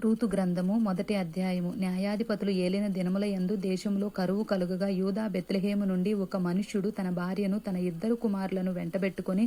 Ruth గ్రంథము మొదటి అధ్యాయము. న్యాయాధిపతులు ఏలిన దినముల యందు దేశంలో కరువు కలుగగా యూదా బెత్లహేము నుండి ఒక మనుష్యుడు తన భార్యను తన ఇద్దరు కుమారులను వెంటబెట్టుకుని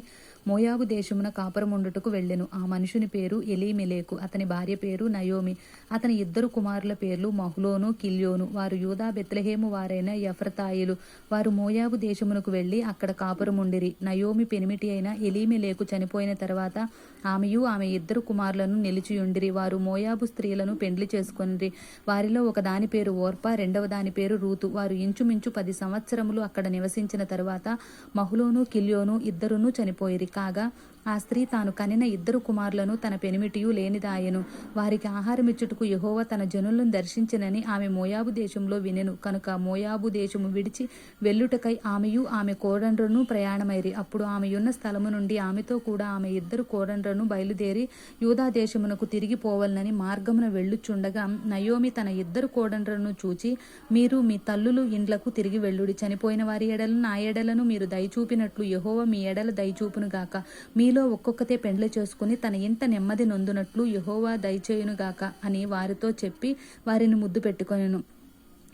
మోయాబు దేశమున కాపురముండుటకు వెళ్ళెను. ఆ మనుషుని పేరు ఎలీమిలేకు. అతని భార్య పేరు నయోమి. అతని ఇద్దరు కుమారుల పేర్లు మహులోను కిల్యోను. వారు యూదా బెత్లహేము వారైన యఫ్రతాయిలు వారు మోయాబు దేశమునకు వెళ్ళి అక్కడ కాపురముండిరి. నయోమి పెనిమిటి అయిన ఎలీమిలేకు చనిపోయిన తర్వాత ఆమెయు ఆమె ఇద్దరు కుమారులను నిలిచియుండిరి. వారు మోయాబు స్త్రీలను పెండ్లి చేసుకొనిరి. వారిలో ఒక దాని పేరు ఓర్ప రెండవ దాని పేరు రూతు. వారు ఇంచుమించు పది సంవత్సరములు అక్కడ నివసించిన తరువాత మహులోను కిల్యోను ఇద్దరును చనిపోయిరి. కాగా ఆ స్త్రీ తాను కనిన ఇద్దరు కుమారులను తన పెనిమిటియు లేనిదాయెను. వారికి ఆహారమిచ్చుటకు యహోవ తన జనులను దర్శించినని ఆమె మోయాబు దేశంలో వినెను. కనుక మోయాబు దేశము విడిచి వెళ్ళుటకై ఆమెయు ఆమె కోడండ్రను ప్రయాణమైరి. అప్పుడు ఆమెయున్న స్థలము నుండి ఆమెతో కూడా ఆమె ఇద్దరు కోడండ్రను బయలుదేరి యూదా దేశమునకు తిరిగి పోవలనని మార్గమున వెళ్ళుచుండగా నయోమి తన ఇద్దరు కోడండ్రను చూచి మీరు మీ తల్లులు ఇండ్లకు తిరిగి వెళ్ళుడి. చనిపోయిన వారి ఎడలను నా ఎడలను మీరు దయచూపినట్లు యహోవ మీ ఎడల దయచూపును గాక. మీలో ఒక్కొక్కతే పెండ్లి చేసుకుని తన ఇంట నెమ్మది నొందునట్లు యెహోవా దయచేయునుగాక అని వారితో చెప్పి వారిని ముద్దు పెట్టుకొనెను.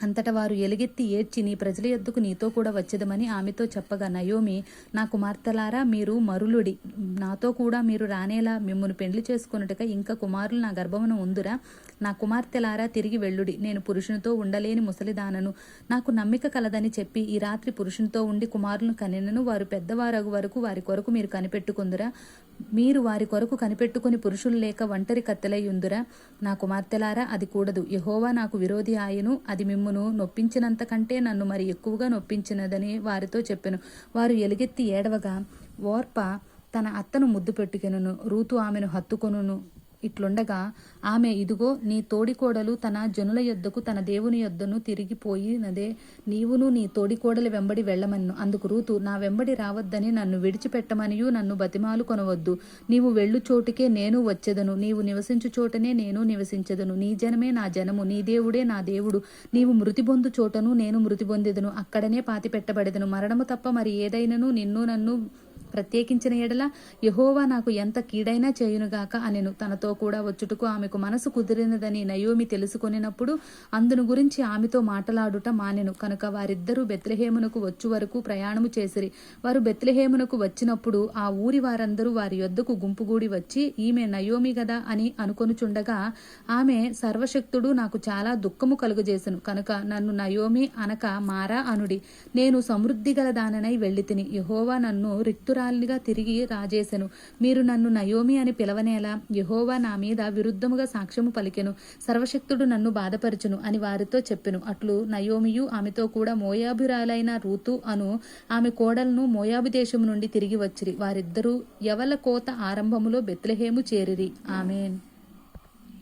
అంతట వారు ఎలుగెత్తి ఏడ్చి నీ ప్రజల ఎద్దుకు నీతో కూడా వచ్చేదమని ఆమెతో చెప్పగా నయోమి నా కుమార్తెలారా మీరు మరులుడి. నాతో కూడా మీరు రానేలా మిమ్మల్ని పెండ్లి చేసుకున్నట్టుగా ఇంకా కుమారులు నా గర్భమున ఉందురా. నా కుమార్తెలారా తిరిగి వెళ్ళుడి. నేను పురుషునితో ఉండలేని ముసలిదానను. నాకు నమ్మిక కలదని చెప్పి ఈ రాత్రి పురుషునితో ఉండి కుమారులను కనినను వారు పెద్దవారగు వరకు వారి కొరకు మీరు కనిపెట్టుకుందురా. మీరు వారి కొరకు కనిపెట్టుకుని పురుషులు లేక ఒంటరి కత్తెలై ఉందురా. నా కుమార్తెలారా అది కూడదు. యహోవా నాకు విరోధి ఆయను. అది మిమ్మును నొప్పించినంత కంటే నన్ను మరి ఎక్కువగా నొప్పించినదని వారితో చెప్పెను. వారు ఎలుగెత్తి ఏడవగా ఓర్ప తన అత్తను ముద్దు పెట్టుకెనును రూతు ఆమెను హత్తుకొనును. ఇట్లుండగా ఆమె ఇదిగో నీ తోడికోడలు తన జనుల యొద్దకు తన దేవుని యొద్దను తిరిగిపోయినదే నీవును నీ తోడికోడలు వెంబడి వెళ్ళమన్ను. అందుకు రూతు నా వెంబడి రావద్దని నన్ను విడిచిపెట్టమనియు నన్ను బతిమాలు కొనవద్దు. నీవు వెళ్ళు చోటుకే నేను వచ్చెదను. నీవు నివసించు చోటనే నేను నివసించెదను. నీ జనమే నా జనము నీ దేవుడే నా దేవుడు. నీవు మృతి పొందు చోటను నేను మృతి పొందెదను. అక్కడనే పాతి పెట్టబడెదను మరణము తప్ప మరి ఏదైనను నిన్ను నన్ను ప్రత్యేకించిన ఎడల యహోవా నాకు ఎంత కీడైనా చేయునుగాక అనెను తనతో కూడా వచ్చుటకు ఆమెకు మనసు కుదిరినదని నయోమి తెలుసుకొనినప్పుడు అందును గురించి ఆమెతో మాటలాడుట మానెను. కనుక వారిద్దరూ బెత్లహేమునకు వచ్చు వరకు ప్రయాణము చేసిరి. వారు బెత్లహేమునకు వచ్చినప్పుడు ఆ ఊరి వారందరూ వారి యొద్దకు గుంపుగూడి వచ్చి ఈమె నయోమి గదా? అని అనుకొనుచుండగా ఆమె సర్వశక్తుడు నాకు చాలా దుఃఖము కలుగజేసెను. కనుక నన్ను నయోమి అనక మారా అనుడి. నేను సమృద్ధి గల దాననై వెళ్ళి తిని యహోవా నన్ను రిక్తురాలిగా తిరిగి రాజేశను. మీరు నన్ను నయోమి అని పిలవనేలా యహోవా నా మీద విరుద్ధముగా సాక్ష్యము పలికెను. సర్వశక్తుడు నన్ను బాధపరచును అని వారితో చెప్పెను. అట్లు నయోమియు ఆమెతో కూడా మోయాభిరాలైన రూతు అను ఆమె కోడలను మోయాబు దేశము నుండి తిరిగి వచ్చిరి. వారిద్దరూ యవల కోత ఆరంభములో బెత్లహేము చేరిరి. ఆమెన్.